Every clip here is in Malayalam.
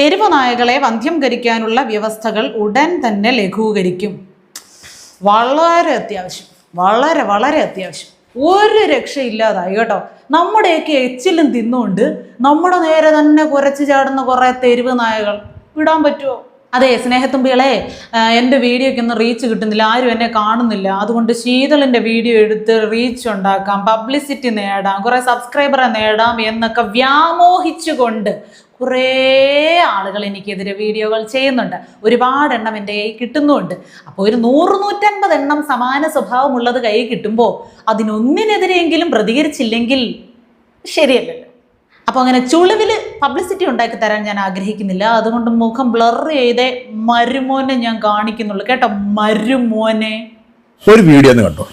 തെരുവ് നായകളെ വന്ധ്യം കരിക്കാനുള്ള വ്യവസ്ഥകൾ ഉടൻ തന്നെ ലഘൂകരിക്കും. വളരെ അത്യാവശ്യം. വളരെ വളരെ അത്യാവശ്യം. ഒരു രക്ഷയില്ലാതായി കേട്ടോ. നമ്മുടെയൊക്കെ എച്ചിലും തിന്നുകൊണ്ട് നമ്മുടെ നേരെ തന്നെ കുരച്ചു ചാടുന്ന കുറേ തെരുവ് നായകൾ വിടാൻ പറ്റുമോ അതെ സ്നേഹത്തുമ്പികളെ എന്റെ വീഡിയോയ്ക്ക് ഒന്നും റീച്ച് കിട്ടുന്നില്ല. ആരും എന്നെ കാണുന്നില്ല. അതുകൊണ്ട് ശീതളിന്റെ വീഡിയോ എടുത്ത് റീച്ച് ഉണ്ടാക്കാം. പബ്ലിസിറ്റി നേടാം. കുറേ സബ്സ്ക്രൈബറെ നേടാം എന്നൊക്കെ വ്യാമോഹിച്ചുകൊണ്ട് കുറേ ആളുകൾ എനിക്കെതിരെ വീഡിയോകൾ ചെയ്യുന്നുണ്ട്. ഒരുപാട് എണ്ണം എന്റെ കയ്യിൽ കിട്ടുന്നുണ്ട് അപ്പോൾ ഒരു നൂറ് നൂറ്റൻപത് എണ്ണം സമാന സ്വഭാവമുള്ളത് കയ്യിൽ കിട്ടുമ്പോൾ അതിനൊന്നിനെതിരെയെങ്കിലും പ്രതികരിച്ചില്ലെങ്കിൽ ശരിയല്ലല്ലോ. അപ്പോൾ അങ്ങനെ ചുളിവിൽ പബ്ലിസിറ്റി ഉണ്ടാക്കി തരാൻ ഞാൻ ആഗ്രഹിക്കുന്നില്ല. അതുകൊണ്ട് മുഖം ബ്ലർ ചെയ്തേ മരുമോനെ ഞാൻ കാണിക്കുന്നുള്ളൂ. കേട്ടോ മരുമോനെ. ഒരു വീഡിയോ കണ്ടോ?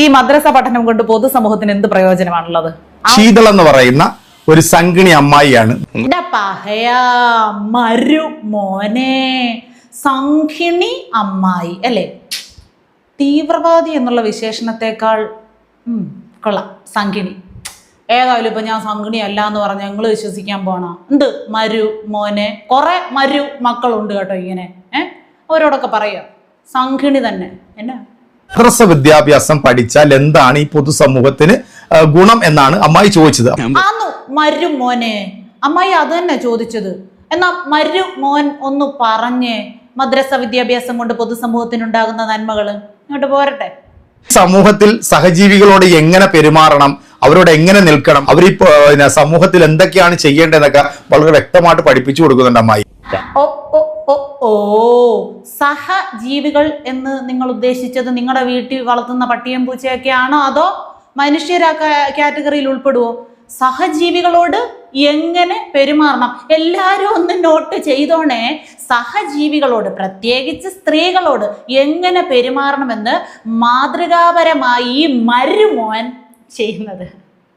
ഈ മദ്രസ പഠനം കൊണ്ട് പൊതുസമൂഹത്തിന് എന്ത് പ്രയോജനമാണുള്ളത്? ശീതൾ എന്ന് പറയുന്ന ഒരു സംഗിണി അമ്മായിയാണ്. മോനെ. സംഘിണി അമ്മായി അല്ലേ? തീവ്രവാദി എന്നുള്ള വിശേഷണത്തെക്കാൾ കൊള്ള സംഘിണി. ഏതായാലും ഇപ്പൊ ഞാൻ സംഘിണി അല്ല എന്ന് പറഞ്ഞ ഞങ്ങൾ വിശ്വസിക്കാൻ പോണോ? എന്ത്? മരു മോനെ. കുറെ മരു മക്കളുണ്ട് കേട്ടോ ഇങ്ങനെ. ഏ? അവരോടൊക്കെ പറയാ? സംഘിണി തന്നെ. എന്നാ? മദ്രസ വിദ്യാഭ്യാസം പഠിച്ചാൽ എന്താണ് ഈ പൊതുസമൂഹത്തിന് ഗുണം എന്നാണ് അമ്മായി ചോദിച്ചത്. മരു മോനെ. അമ്മായി അത് തന്നെ ചോദിച്ചത്. എന്നാ മരു മോൻ ഒന്ന് പറഞ്ഞ്. മദ്രസ വിദ്യാഭ്യാസം കൊണ്ട് പൊതുസമൂഹത്തിനുണ്ടാകുന്ന നന്മകൾ ഇങ്ങോട്ട് പോരട്ടെ. സമൂഹത്തിൽ സഹജീവികളോട് എങ്ങനെ പെരുമാറണം? അവരോട് എങ്ങനെ നിൽക്കണം? അവർ പിന്നെ സമൂഹത്തിൽ എന്തൊക്കെയാണ് ചെയ്യേണ്ടതെന്നൊക്കെ വളരെ വ്യക്തമായിട്ട് പഠിപ്പിച്ചു കൊടുക്കുന്നുണ്ട് അമ്മായി. ഓ സഹജീവികൾ എന്ന് നിങ്ങൾ ഉദ്ദേശിച്ചത് നിങ്ങളുടെ വീട്ടിൽ വളർത്തുന്ന പട്ടിയും പൂച്ചയൊക്കെയാണോ അതോ മനുഷ്യരാ കാറ്റഗറിയിൽ ഉൾപ്പെടുവോ? സഹജീവികളോട് എങ്ങനെ പെരുമാറണം? എല്ലാവരും ഒന്ന് നോട്ട് ചെയ്തോണേ. സഹജീവികളോട് പ്രത്യേകിച്ച് സ്ത്രീകളോട് എങ്ങനെ പെരുമാറണമെന്ന് മാതൃകാപരമായി മരുമോൻ ചെയ്യുന്നത്.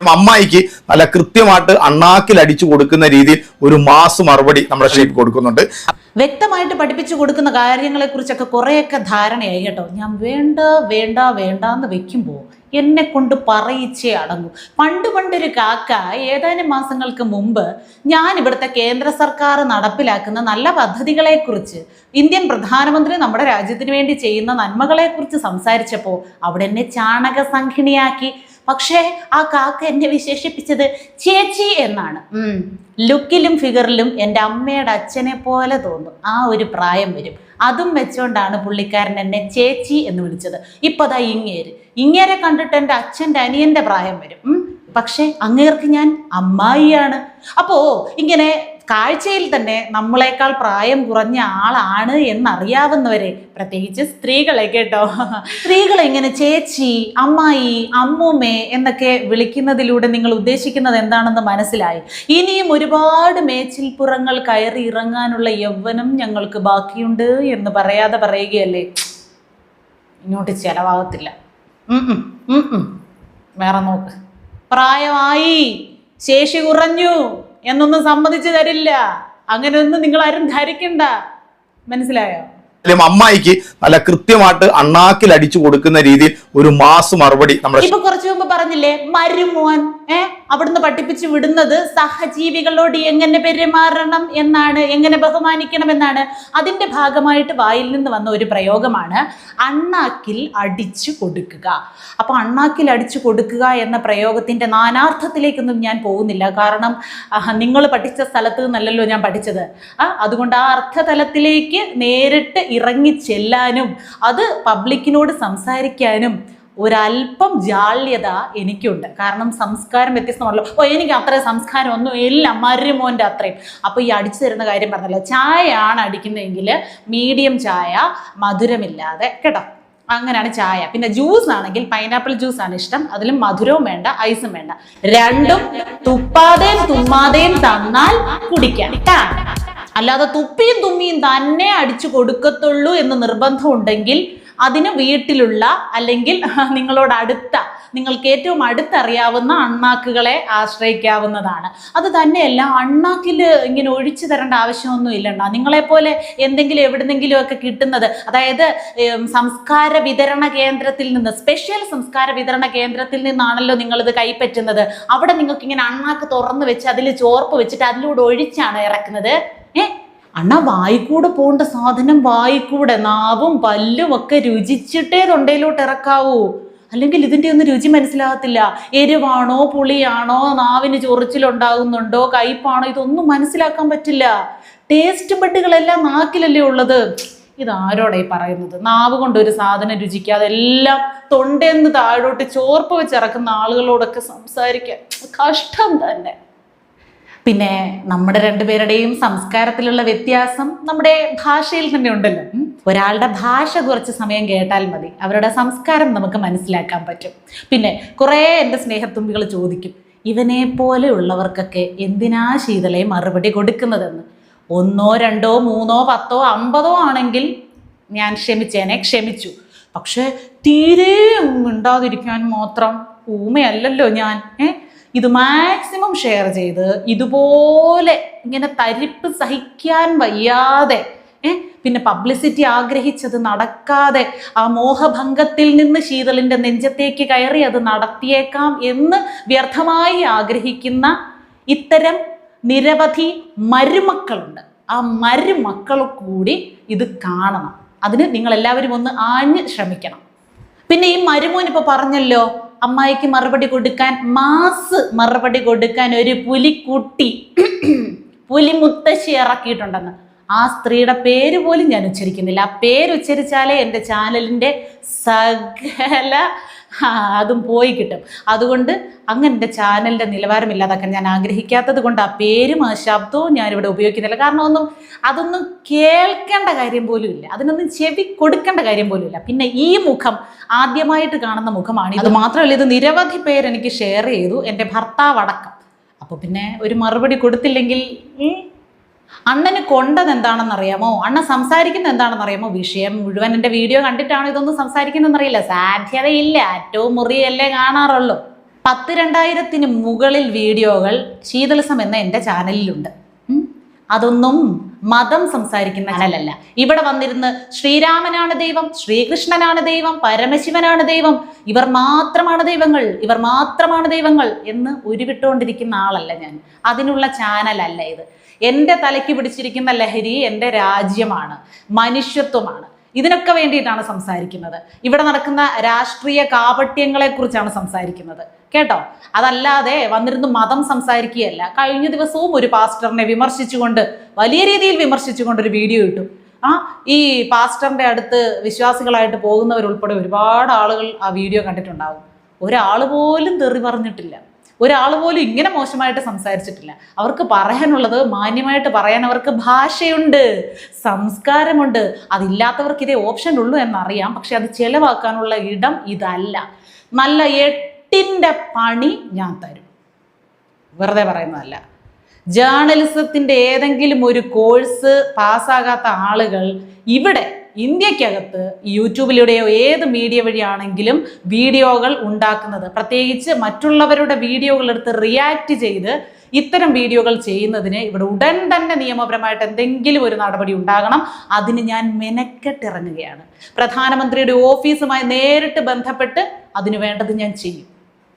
അമ്മായിക്ക് നല്ല കൃത്യമായിട്ട് അണ്ണാക്കിൽ അടിച്ചു കൊടുക്കുന്ന രീതിയിൽ ഒരു മാസ് മറുപടി നമ്മുടെ ഷേപ്പ് കൊടുക്കുന്നുണ്ട്. വ്യക്തമായിട്ട് പഠിപ്പിച്ചു കൊടുക്കുന്ന കാര്യങ്ങളെ കുറിച്ചൊക്കെ കുറേയൊക്കെ ധാരണയായി കേട്ടോ. ഞാൻ വേണ്ട വേണ്ട വേണ്ട എന്ന് വെക്കുമ്പോൾ എന്നെ കൊണ്ട് പറയിച്ചേ അടങ്ങും. പണ്ട് പണ്ടൊരു കാക്ക ഏതാനും മാസങ്ങൾക്ക് മുമ്പ് ഞാൻ ഇവിടുത്തെ കേന്ദ്ര സർക്കാർ നടപ്പിലാക്കുന്ന നല്ല പദ്ധതികളെക്കുറിച്ച് ഇന്ത്യൻ പ്രധാനമന്ത്രി നമ്മുടെ രാജ്യത്തിന് വേണ്ടി ചെയ്യുന്ന നന്മകളെക്കുറിച്ച് സംസാരിച്ചപ്പോൾ അവിടെ എന്നെ ചാണക സംഘിണിയാക്കി പക്ഷേ ആ കാക്ക എന്നെ വിശേഷിപ്പിച്ചത് ചേച്ചി എന്നാണ്. ലുക്കിലും ഫിഗറിലും എന്റെ അമ്മയുടെ അച്ഛനെ പോലെ തോന്നും. ആ ഒരു പ്രായം വരും. അതും വെച്ചുകൊണ്ടാണ് പുള്ളിക്കാരൻ എന്നെ ചേച്ചി എന്ന് വിളിച്ചത്. ഇപ്പൊ അതാ ഇങ്ങേര്. ഇങ്ങേരെ കണ്ടിട്ട് എന്റെ അച്ഛന്റെ അനിയന്റെ പ്രായം വരും. പക്ഷേ അങ്ങേർക്ക് ഞാൻ അമ്മായിയാണ്. അപ്പോ ഇങ്ങനെ കാഴ്ചയിൽ തന്നെ നമ്മളെക്കാൾ പ്രായം കുറഞ്ഞ ആളാണ് എന്നറിയാവുന്നവരെ പ്രത്യേകിച്ച് സ്ത്രീകളെ കേട്ടോ. സ്ത്രീകളെ ഇങ്ങനെ ചേച്ചി അമ്മായി അമ്മൂമ്മേ എന്നൊക്കെ വിളിക്കുന്നതിലൂടെ നിങ്ങൾ ഉദ്ദേശിക്കുന്നത് എന്താണെന്ന് മനസ്സിലായി. ഇനിയും ഒരുപാട് മേച്ചിൽപ്പുറങ്ങൾ കയറി ഇറങ്ങാനുള്ള യൗവനം ഞങ്ങൾക്ക് ബാക്കിയുണ്ട് എന്ന് പറയാതെ പറയുകയല്ലേ? ഇങ്ങോട്ട് ചെലവാകത്തില്ല. വേറെ നോക്ക്. പ്രായമായി. ശേഷി കുറഞ്ഞു. എന്നൊന്നും സമ്മതിച്ചു തരില്ല. അങ്ങനെയൊന്നും നിങ്ങൾ ആരും ധരിക്കണ്ട. മനസ്സിലായോ? അമ്മായിക്ക് നല്ല കൃത്യമായിട്ട് അണ്ണാക്കിൽ അടിച്ചു കൊടുക്കുന്ന രീതിയിൽ ഒരു മാസ് മറുപടി നമ്മുടെ ഇപ്പൊ കുറച്ചു മുമ്പ് പറഞ്ഞില്ലേ മരുമോൻ ഏ? അവിടുന്ന് പഠിപ്പിച്ചു വിടുന്നത് സഹജീവികളോട് എങ്ങനെ പെരുമാറണം എന്നാണ് എങ്ങനെ ബഹുമാനിക്കണം എന്നാണ് അതിന്റെ ഭാഗമായിട്ട് വായിൽ നിന്ന് വന്ന ഒരു പ്രയോഗമാണ് അണ്ണാക്കിൽ അടിച്ചു കൊടുക്കുക. അപ്പോൾ അണ്ണാക്കിൽ അടിച്ചു കൊടുക്കുക എന്ന പ്രയോഗത്തിന്റെ നാനാർത്ഥത്തിലേക്കൊന്നും ഞാൻ പോകുന്നില്ല. കാരണം നിങ്ങൾ പഠിച്ച സ്ഥലത്ത് നിന്നല്ലല്ലോ ഞാൻ പഠിച്ചത്. അതുകൊണ്ട് ആ അർത്ഥതലത്തിലേക്ക് നേരിട്ട് ഇറങ്ങി ചെല്ലാനും അത് പബ്ലിക്കിനോട് സംസാരിക്കാനും ഒരല്പം ജാള്യത എനിക്കുണ്ട്. കാരണം സംസ്കാരം വ്യത്യസ്തമാണല്ലോ. ഓ എനിക്ക് അത്രയും സംസ്കാരം ഒന്നും ഇല്ല. മരുമോന്റെ അത്രയും. അപ്പോൾ ഈ അടിച്ചു തരുന്ന കാര്യം പറഞ്ഞല്ലോ. ചായയാണ് അടിക്കുന്നതെങ്കിൽ മീഡിയം ചായ മധുരമില്ലാതെ കേട്ടോ? അങ്ങനെയാണ് ചായ. പിന്നെ ജ്യൂസ് ആണെങ്കിൽ പൈനാപ്പിൾ ജ്യൂസ് ആണ് ഇഷ്ടം. അതിലും മധുരവും വേണ്ട ഐസും വേണ്ട. രണ്ടും തുപ്പാതെയും തുമ്മാതെയും തന്നാൽ കുടിക്കാം. അല്ലാതെ തുപ്പിയും തുമ്മിയും തന്നെ അടിച്ചു കൊടുക്കത്തുള്ളൂ എന്ന് നിർബന്ധമുണ്ടെങ്കിൽ അതിന് വീട്ടിലുള്ള അല്ലെങ്കിൽ നിങ്ങളോട് അടുത്ത നിങ്ങൾക്ക് ഏറ്റവും അടുത്തറിയാവുന്ന അണ്ണാക്കുകളെ ആശ്രയിക്കാവുന്നതാണ്. അത് തന്നെയല്ല അണ്ണാക്കിൽ ഇങ്ങനെ ഒഴിച്ചു തരേണ്ട ആവശ്യമൊന്നും ഇല്ലണ്ട നിങ്ങളെപ്പോലെ എന്തെങ്കിലും എവിടുന്നെങ്കിലും ഒക്കെ കിട്ടുന്നത് അതായത് സംസ്കാര വിതരണ കേന്ദ്രത്തിൽ നിന്ന് സ്പെഷ്യൽ സംസ്കാര വിതരണ കേന്ദ്രത്തിൽ നിന്നാണല്ലോ നിങ്ങളിത് കൈപ്പറ്റുന്നത്. അവിടെ നിങ്ങൾക്ക് ഇങ്ങനെ അണ്ണാക്ക് തുറന്നു വെച്ച് അതിൽ ചോർപ്പ് വെച്ചിട്ട് അതിലൂടെ ഒഴിച്ചാണ് ഇറക്കുന്നത്. ഏ? അണ്ണ വായിക്കൂടെ പോകേണ്ട സാധനം വായിക്കൂടെ. നാവും പല്ലും ഒക്കെ രുചിച്ചിട്ടേ തൊണ്ടയിലോട്ട് ഇറക്കാവൂ. അല്ലെങ്കിൽ ഇതിന്റെ ഒന്നും രുചി മനസ്സിലാകത്തില്ല. എരിവാണോ പുളിയാണോ നാവിന് ചൊറിച്ചിലുണ്ടാകുന്നുണ്ടോ കയ്പാണോ ഇതൊന്നും മനസ്സിലാക്കാൻ പറ്റില്ല. ടേസ്റ്റ് ബഡുകളെല്ലാം നാക്കിലല്ലേ ഉള്ളത്? ഇതാരോടെ ഈ പറയുന്നത്? നാവ് കൊണ്ട് ഒരു സാധനം രുചിക്കാതെ എല്ലാം തൊണ്ടെന്ന് താഴോട്ട് ചോർപ്പ് വെച്ചിറക്കുന്ന ആളുകളോടൊക്കെ സംസാരിക്കാൻ കഷ്ടം തന്നെ. പിന്നെ നമ്മുടെ രണ്ടുപേരുടെയും സംസ്കാരത്തിലുള്ള വ്യത്യാസം നമ്മുടെ ഭാഷയിൽ തന്നെ ഉണ്ടല്ലോ. ഒരാളുടെ ഭാഷ കുറച്ച് സമയം കേട്ടാൽ മതി. അവരുടെ സംസ്കാരം നമുക്ക് മനസ്സിലാക്കാൻ പറ്റും. പിന്നെ കുറേ എന്റെ സ്നേഹത്തുമ്പികൾ ചോദിക്കും ഇവനെ പോലെയുള്ളവർക്കൊക്കെ എന്തിനാ ശീതളയെ മറുപടി കൊടുക്കുന്നതെന്ന്? ഒന്നോ രണ്ടോ മൂന്നോ പത്തോ അമ്പതോ ആണെങ്കിൽ ഞാൻ ക്ഷമിച്ചേനെ ക്ഷമിച്ചു. പക്ഷേ തീരെ ഉണ്ടാതിരിക്കാൻ മാത്രം ഊമയല്ലല്ലോ ഞാൻ. ഏ? ഇത് മാക്സിമം ഷെയർ ചെയ്ത് ഇതുപോലെ ഇങ്ങനെ തരിപ്പ് സഹിക്കാൻ വയ്യാതെ ഏ പിന്നെ പബ്ലിസിറ്റി ആഗ്രഹിച്ചത് നടക്കാതെ ആ മോഹഭംഗത്തിൽ നിന്ന് ശീതളിന്റെ നെഞ്ചത്തേക്ക് കയറി അത് നടത്തിയേക്കാം എന്ന് വ്യർത്ഥമായി ആഗ്രഹിക്കുന്ന ഇത്തരം നിരവധി മരുമക്കളുണ്ട്. ആ മരുമക്കൾ കൂടി ഇത് കാണണം. അതിന് നിങ്ങൾ എല്ലാവരും ഒന്ന് ആഞ്ഞ് ശ്രമിക്കണം. പിന്നെ ഈ മരുമോൻ ഇപ്പൊ പറഞ്ഞല്ലോ അമ്മായിക്ക് മറുപടി കൊടുക്കാൻ മാസ് മറുപടി കൊടുക്കാൻ ഒരു പുലിക്കുട്ടി പുലിമുത്തശ്ശി ഇറക്കിയിട്ടുണ്ടെന്ന്. ആ സ്ത്രീയുടെ പേര് പോലും ഞാൻ ഉച്ചരിക്കുന്നില്ല. ആ പേര് ഉച്ചരിച്ചാലേ എന്റെ ചാനലിന്റെ സകല അതും പോയി കിട്ടും. അതുകൊണ്ട് അങ്ങനെ എന്റെ ചാനലിന്റെ നിലവാരം ഇല്ലാതാക്കാൻ ഞാൻ ആഗ്രഹിക്കാത്തത് കൊണ്ട് ആ പേരും ആ ശബ്ദവും ഞാനിവിടെ ഉപയോഗിക്കുന്നില്ല. കാരണം ഒന്നും അതൊന്നും കേൾക്കേണ്ട കാര്യം പോലും ഇല്ല. അതിനൊന്നും ചെവി കൊടുക്കേണ്ട കാര്യം പോലും ഇല്ല. പിന്നെ ഈ മുഖം ആദ്യമായിട്ട് കാണുന്ന മുഖമാണ്. ഇത് മാത്രമല്ല ഇത് നിരവധി പേരെനിക്ക് ഷെയർ ചെയ്തു. എന്റെ ഭർത്താവ് അടക്കം. അപ്പോൾ പിന്നെ ഒരു മറുപടി കൊടുത്തില്ലെങ്കിൽ അണ്ണന് കൊണ്ടത് എന്താണെന്ന് അറിയാമോ അണ്ണൻ സംസാരിക്കുന്നത് എന്താണെന്ന് അറിയാമോ വിഷയം മുഴുവൻ എന്റെ വീഡിയോ കണ്ടിട്ടാണോ ഇതൊന്നും സംസാരിക്കുന്നതെന്ന് അറിയില്ല. സാധ്യതയില്ല. ഏറ്റവും മുറിയല്ലേ കാണാറുള്ളൂ. പത്ത് രണ്ടായിരത്തിന് മുകളിൽ വീഡിയോകൾ ശീതളസം എന്ന എന്റെ ചാനലിലുണ്ട്. അതൊന്നും മതം സംസാരിക്കുന്ന ചാനലല്ല ഇവിടെ വന്നിരുന്ന് ശ്രീരാമനാണ് ദൈവം ശ്രീകൃഷ്ണനാണ് ദൈവം പരമശിവനാണ് ദൈവം. ഇവർ മാത്രമാണ് ദൈവങ്ങൾ ഇവർ മാത്രമാണ് ദൈവങ്ങൾ എന്ന് ഉരുവിട്ടുകൊണ്ടിരിക്കുന്ന ആളല്ല ഞാൻ. അതിനുള്ള ചാനലല്ല ഇത്. എന്റെ തലയ്ക്ക് പിടിച്ചിരിക്കുന്ന ലഹരി എന്റെ രാജ്യമാണ് മനുഷ്യത്വമാണ്. ഇതിനൊക്കെ വേണ്ടിയിട്ടാണ് സംസാരിക്കുന്നത്. ഇവിടെ നടക്കുന്ന രാഷ്ട്രീയ കാപട്യങ്ങളെ കുറിച്ചാണ് സംസാരിക്കുന്നത്. കേട്ടോ? അതല്ലാതെ വന്നിരുന്ന് മതം സംസാരിക്കുകയല്ല. കഴിഞ്ഞ ദിവസവും ഒരു പാസ്റ്ററിനെ വിമർശിച്ചുകൊണ്ട് വലിയ രീതിയിൽ വിമർശിച്ചുകൊണ്ട് ഒരു വീഡിയോ ഇട്ടു. ആ ഈ പാസ്റ്ററിന്റെ അടുത്ത് വിശ്വാസികളായിട്ട് പോകുന്നവരുൾപ്പെടെ ഒരുപാട് ആളുകൾ ആ വീഡിയോ കണ്ടിട്ടുണ്ടാവും. ഒരാൾ പോലും തെറി പറഞ്ഞിട്ടില്ല. ഒരാൾ പോലും ഇങ്ങനെ മോശമായിട്ട് സംസാരിച്ചിട്ടില്ല. അവർക്ക് പറയാനുള്ളത് മാന്യമായിട്ട് പറയാൻ അവർക്ക് ഭാഷയുണ്ട് സംസ്കാരമുണ്ട്. അതില്ലാത്തവർക്ക് ഇതേ ഓപ്ഷൻ ഉള്ളൂ എന്നറിയാം. പക്ഷെ അത് ചെലവാക്കാനുള്ള ഇടം ഇതല്ല. നല്ല എട്ടിന്റെ പണി ഞാൻ തരും. വെറുതെ പറയുന്നതല്ല. ജേർണലിസത്തിന്റെ ഏതെങ്കിലും ഒരു കോഴ്സ് പാസ്സാകാത്ത ആളുകൾ ഇവിടെ ഇന്ത്യക്കകത്ത് യൂട്യൂബിലൂടെയോ ഏത് മീഡിയ വഴിയാണെങ്കിലും വീഡിയോകൾ ഉണ്ടാക്കുന്നത്. പ്രത്യേകിച്ച് മറ്റുള്ളവരുടെ വീഡിയോകൾ എടുത്ത് റിയാക്ട് ചെയ്ത് ഇത്തരം വീഡിയോകൾ ചെയ്യുന്നതിന് ഇവിടെ ഉടൻ തന്നെ നിയമപരമായിട്ട് എന്തെങ്കിലും ഒരു നടപടി ഉണ്ടാകണം. അതിന് ഞാൻ മെനക്കെട്ടിറങ്ങുകയാണ്. പ്രധാനമന്ത്രിയുടെ ഓഫീസുമായി നേരിട്ട് ബന്ധപ്പെട്ട് അതിനു വേണ്ടത് ഞാൻ ചെയ്യും.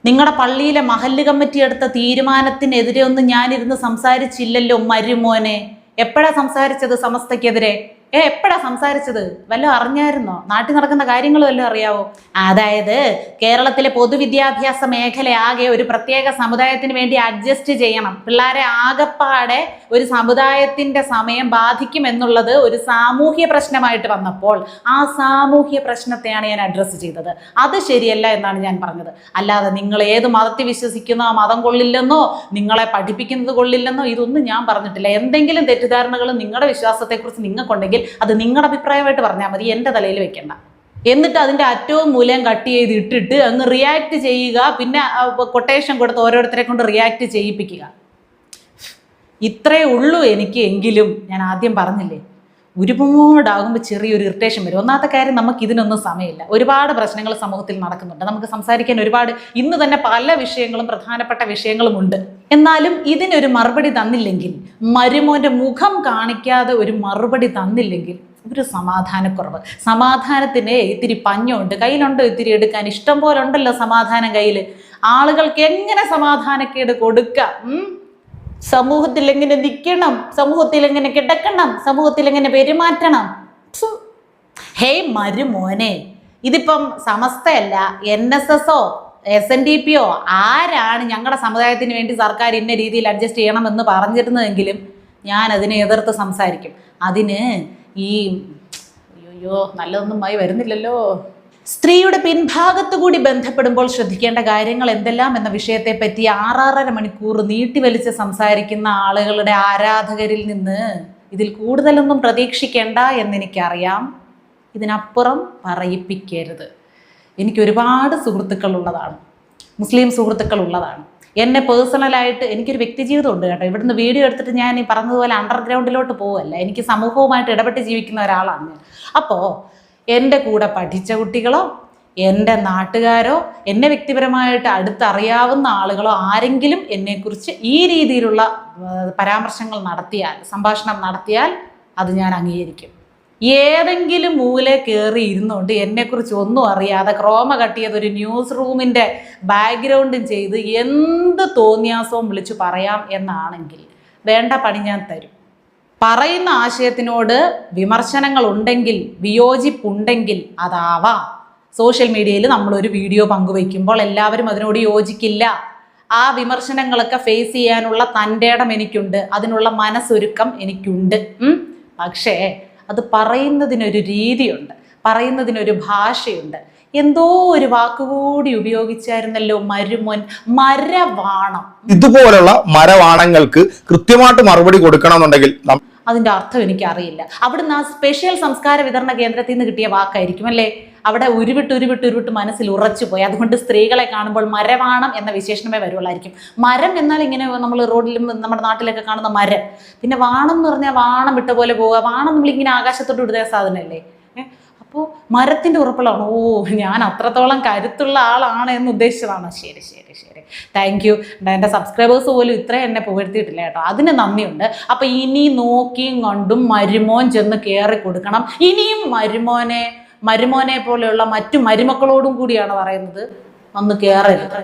നിങ്ങളുടെ പള്ളിയിലെ മഹല്ല് കമ്മിറ്റി എടുത്ത തീരുമാനത്തിനെതിരെ ഒന്നും ഞാനിരുന്ന് സംസാരിച്ചില്ലല്ലോ മരുമോനെ. എപ്പോഴാ സംസാരിച്ചത് സമസ്തയ്ക്കെതിരെ? ഏ എപ്പോഴാ സംസാരിച്ചത്? വല്ലതും അറിഞ്ഞായിരുന്നോ? നാട്ടിൽ നടക്കുന്ന കാര്യങ്ങൾ വല്ലതും അറിയാവോ? അതായത് കേരളത്തിലെ പൊതുവിദ്യാഭ്യാസ മേഖല ആകെ ഒരു പ്രത്യേക സമുദായത്തിന് വേണ്ടി അഡ്ജസ്റ്റ് ചെയ്യണം. പിള്ളേരെ ആകപ്പാടെ ഒരു സമുദായത്തിന്റെ സമയം ബാധിക്കും എന്നുള്ളത് ഒരു സാമൂഹ്യ പ്രശ്നമായിട്ട് വന്നപ്പോൾ ആ സാമൂഹ്യ പ്രശ്നത്തെയാണ് ഞാൻ അഡ്രസ്സ് ചെയ്തത്. അത് ശരിയല്ല എന്നാണ് ഞാൻ പറഞ്ഞത്. അല്ലാതെ നിങ്ങൾ ഏത് മതത്തിൽ വിശ്വസിക്കുന്നോ ആ മതം കൊള്ളില്ലെന്നോ നിങ്ങളെ പഠിപ്പിക്കുന്നത് കൊള്ളില്ലെന്നോ ഇതൊന്നും ഞാൻ പറഞ്ഞിട്ടില്ല. എന്തെങ്കിലും തെറ്റിദ്ധാരണകൾ നിങ്ങളുടെ വിശ്വാസത്തെക്കുറിച്ച് നിങ്ങൾക്കുണ്ടെങ്കിൽ അത് നിങ്ങളുടെ അഭിപ്രായമായിട്ട് പറഞ്ഞാൽ മതി എന്റെ തലയിൽ വെക്കണ്ട. എന്നിട്ട് അതിന്റെ അറ്റവും മൂലം കട്ട് ചെയ്ത് ഇട്ടിട്ട് അങ്ങ് റിയാക്ട് ചെയ്യുക പിന്നെ കൊട്ടേഷൻ കൊടുത്ത് ഓരോരുത്തരെ കൊണ്ട് റിയാക്ട് ചെയ്യിപ്പിക്കുക. ഇത്രേ ഉള്ളൂ എനിക്ക് എങ്കിലും ഞാൻ ആദ്യം പറഞ്ഞില്ലേ? ഒരുപാടാകുമ്പോൾ ചെറിയൊരു ഇറിറ്റേഷൻ വരും. ഒന്നാമത്തെ കാര്യം നമുക്ക് ഇതിനൊന്നും സമയമില്ല. ഒരുപാട് പ്രശ്നങ്ങൾ സമൂഹത്തിൽ നടക്കുന്നുണ്ട്. നമുക്ക് സംസാരിക്കാൻ ഒരുപാട് ഇന്ന് തന്നെ പല വിഷയങ്ങളും പ്രധാനപ്പെട്ട വിഷയങ്ങളുമുണ്ട് എന്നാലും ഇതിനൊരു മറുപടി തന്നില്ലെങ്കിൽ മരുമോന്റെ മുഖം കാണിക്കാതെ ഒരു മറുപടി തന്നില്ലെങ്കിൽ ഒരു സമാധാനക്കുറവ്. സമാധാനത്തിന് ഇത്തിരി പഞ്ഞുണ്ട്. കയ്യിലുണ്ടോ ഇത്തിരി എടുക്കാൻ? ഇഷ്ടം പോലെ ഉണ്ടല്ലോ സമാധാനം കയ്യിൽ ആളുകൾക്ക് എങ്ങനെ സമാധാനക്കേട് കൊടുക്കാം? സമൂഹത്തിൽ എങ്ങനെ നിൽക്കണം സമൂഹത്തിൽ എങ്ങനെ കിടക്കണം? സമൂഹത്തിൽ എങ്ങനെ പെരുമാറ്റണം ഹേയ് മരുമോനെ ഇതിപ്പം സമസ്തയല്ല എൻ എസ് എസോ എസ് എൻ ഡി പിയോ ആരാണ് ഞങ്ങളുടെ സമുദായത്തിന് വേണ്ടി സർക്കാർ ഇന്ന രീതിയിൽ അഡ്ജസ്റ്റ് ചെയ്യണമെന്ന് പറഞ്ഞിരുന്നതെങ്കിലും ഞാൻ അതിനെ എതിർത്ത് സംസാരിക്കും. അതിന് ഈ അയ്യോ നല്ലതൊന്നും ആയി വരുന്നില്ലല്ലോ. സ്ത്രീയുടെ പിൻഭാഗത്തുകൂടി ബന്ധപ്പെടുമ്പോൾ ശ്രദ്ധിക്കേണ്ട കാര്യങ്ങൾ എന്തെല്ലാം എന്ന വിഷയത്തെ പറ്റി ആറാറര മണിക്കൂർ നീട്ടിവലിച്ച് സംസാരിക്കുന്ന ആളുകളുടെ ആരാധകരിൽ നിന്ന് ഇതിൽ കൂടുതലൊന്നും പ്രതീക്ഷിക്കേണ്ട എന്നെനിക്കറിയാം. ഇതിനപ്പുറം പറയിപ്പിക്കരുത്. എനിക്ക് ഒരുപാട് സുഹൃത്തുക്കൾ ഉള്ളതാണ്. മുസ്ലിം സുഹൃത്തുക്കളുള്ളതാണ് എന്നെ പേഴ്സണലായിട്ട് എനിക്കൊരു വ്യക്തിജീവിതം ഉണ്ട് കേട്ടോ. ഇവിടുന്ന് വീഡിയോ എടുത്തിട്ട് ഞാൻ ഈ പറഞ്ഞതുപോലെ അണ്ടർഗ്രൗണ്ടിലോട്ട് പോവല്ല. എനിക്ക് സമൂഹവുമായിട്ട് ഇടപെട്ട് ജീവിക്കുന്ന ഒരാളാണ് ഞാൻ. അപ്പോൾ എന്റെ കൂടെ പഠിച്ച കുട്ടികളോ എന്റെ നാട്ടുകാരോ എന്നെ വ്യക്തിപരമായിട്ട് അടുത്തറിയാവുന്ന ആളുകളോ ആരെങ്കിലും എന്നെക്കുറിച്ച് ഈ രീതിയിലുള്ള പരാമർശങ്ങൾ നടത്തിയാൽ സംഭാഷണം നടത്തിയാൽ അത് ഞാൻ അംഗീകരിക്കും. ഏതെങ്കിലും മൂല കയറി ഇരുന്നുകൊണ്ട് എന്നെക്കുറിച്ച് ഒന്നും അറിയാതെ ക്രോമ കട്ടിയത് ഒരു ന്യൂസ് റൂമിന്റെ ബാക്ക്ഗ്രൗണ്ടും ചെയ്ത് എന്ത് തോന്നിയാസവും വിളിച്ചു പറയാം എന്നാണെങ്കിൽ വേണ്ട പണി ഞാൻ തരും. പറയുന്ന ആശയത്തിനോട് വിമർശനങ്ങൾ ഉണ്ടെങ്കിൽ വിയോജിപ്പുണ്ടെങ്കിൽ അതാവാം. സോഷ്യൽ മീഡിയയിൽ നമ്മളൊരു വീഡിയോ പങ്കുവയ്ക്കുമ്പോൾ എല്ലാവരും അതിനോട് യോജിക്കില്ല. ആ വിമർശനങ്ങളൊക്കെ ഫേസ് ചെയ്യാനുള്ള തന്റെ ഇടം എനിക്കുണ്ട്. അതിനുള്ള മനസ്സൊരുക്കം എനിക്കുണ്ട്. പക്ഷേ അത് പറയുന്നതിനൊരു രീതിയുണ്ട്. പറയുന്നതിനൊരു ഭാഷയുണ്ട്. എന്തോ ഒരു വാക്കുകൂടി ഉപയോഗിച്ചായിരുന്നല്ലോ മരുമോൻ മരവാണം. ഇതുപോലുള്ള മരവാണങ്ങൾക്ക് കൃത്യമായിട്ട് മറുപടി കൊടുക്കണമെന്നുണ്ടെങ്കിൽ അതിന്റെ അർത്ഥം എനിക്ക് അറിയില്ല അവിടുന്ന് ആ സ്പെഷ്യൽ സംസ്കാര വിതരണ കേന്ദ്രത്തിൽ നിന്ന് കിട്ടിയ വാക്കായിരിക്കും അല്ലേ? അവിടെ ഉരുവിട്ട് ഉരുവിട്ട് ഉരുവിട്ട് മനസ്സിൽ ഉറച്ചു പോയി. അതുകൊണ്ട് സ്ത്രീകളെ കാണുമ്പോൾ മരവാണം എന്ന വിശേഷണമേ വരുള്ളായിരിക്കും. മരം എന്നാൽ ഇങ്ങനെ നമ്മൾ റോഡിലും നമ്മുടെ നാട്ടിലൊക്കെ കാണുന്ന മരം. പിന്നെ വാണം എന്ന് പറഞ്ഞാൽ വാണം വിട്ട പോലെ പോവുക. വാണം നമ്മളിങ്ങനെ ആകാശത്തോട്ട് വിടുന്ന സാധനമല്ലേ? അപ്പോൾ മരത്തിന്റെ ഉറപ്പിലാണ്. ഓ ഞാൻ അത്രത്തോളം കരുത്തുള്ള ആളാണ് എന്ന് ഉദ്ദേശിച്ചതാണ്. ശരി ശരി ശരി. താങ്ക് യു എന്റെ സബ്സ്ക്രൈബേഴ്സ് പോലും ഇത്രയും എന്നെ പുകഴ്ത്തിയിട്ടില്ല കേട്ടോ. അതിന് നന്ദിയുണ്ട്. അപ്പോൾ ഇനി നോക്കിയും കണ്ടും മരുമോൻ ചെന്ന് കയറി കൊടുക്കണം. ഇനിയും മരുമോനെ മരുമോനെ പോലെയുള്ള മറ്റു മരുമക്കളോടും കൂടിയാണ് പറയുന്നത്. വന്ന് കയറരുത്